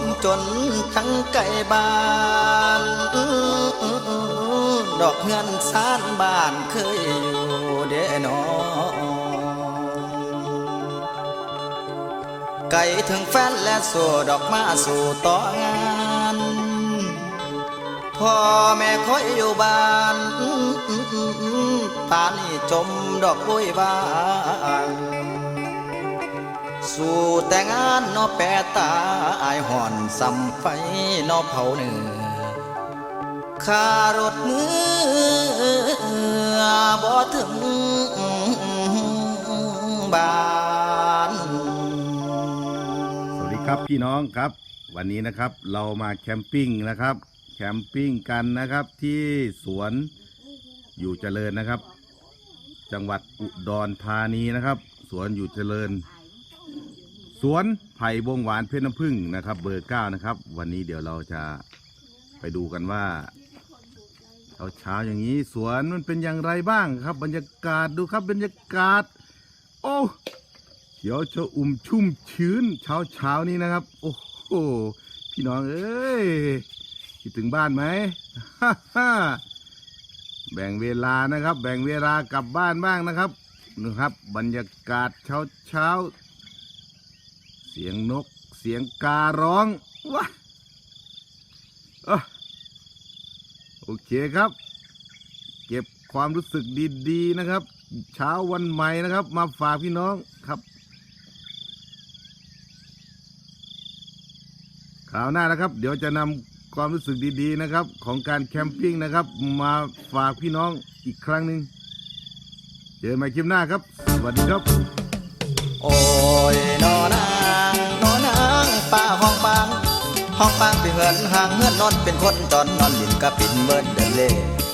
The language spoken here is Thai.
นทั้งไก่บ้าน ดอกเงินสานบ้านเคยอยู่เด้อนอไก่ถึงแฟนและสู่ดอกมาสู่ต่องานพ่อแม่คอยอยู่บ้านป่านนี้จมดอกบุยบาน สู่แต่งานนอแปตาอายห่อนสำไฟนอเผาเนื้อค่ารถมือบ่ถึงบ้านสวัสดีครับพี่น้องครับ วันนี้นะครับเรามาแคมปิ้งนะครับ แคมปิ้งกันนะครับที่สวนอยู่เจริญนะครับ จังหวัดอุดรธานีนะครับ สวนอยู่เจริญ สวนไผ่บงหวานเพชรน้ำผึ้งนะครับ เบอร์เก้านะครับ วันนี้เดี๋ยวเราจะไปดูกันว่าเช้าเช้าอย่างนี้สวนมันเป็นอย่างไรบ้างครับ บรรยากาศดูครับบรรยากาศ โอ้เขียวชะอุ่มชุ่มชื้น เช้าเช้านี้นะครับ โอ้โหพี่น้องเอ้ยคิดถึงบ้านไหมฮ่าฮ่าแบ่งเวลานะครับ แบ่งเวลากลับบ้านบ้างนะครับนะครับ บรรยากาศเช้าเช้า เสียงนก เสียงการ้องว้าอะโอเคครับ เก็บความรู้สึกดีๆนะครับ เช้าวันใหม่นะครับ มาฝากพี่น้องครับข่าวหน้านะครับ เดี๋ยวจะนำความรู้สึกดีๆนะครับ ของการแคมปิ้งนะครับ มาฝากพี่น้องอีกครั้งหนึ่งเจอกันใหม่คลิปหน้าครับ สวัสดีครับ โอ้ย ห้องปางไปเหินห่างเฮือนนอนเป็นคนจอนนอนหลินกะปินเบิดเดินเล่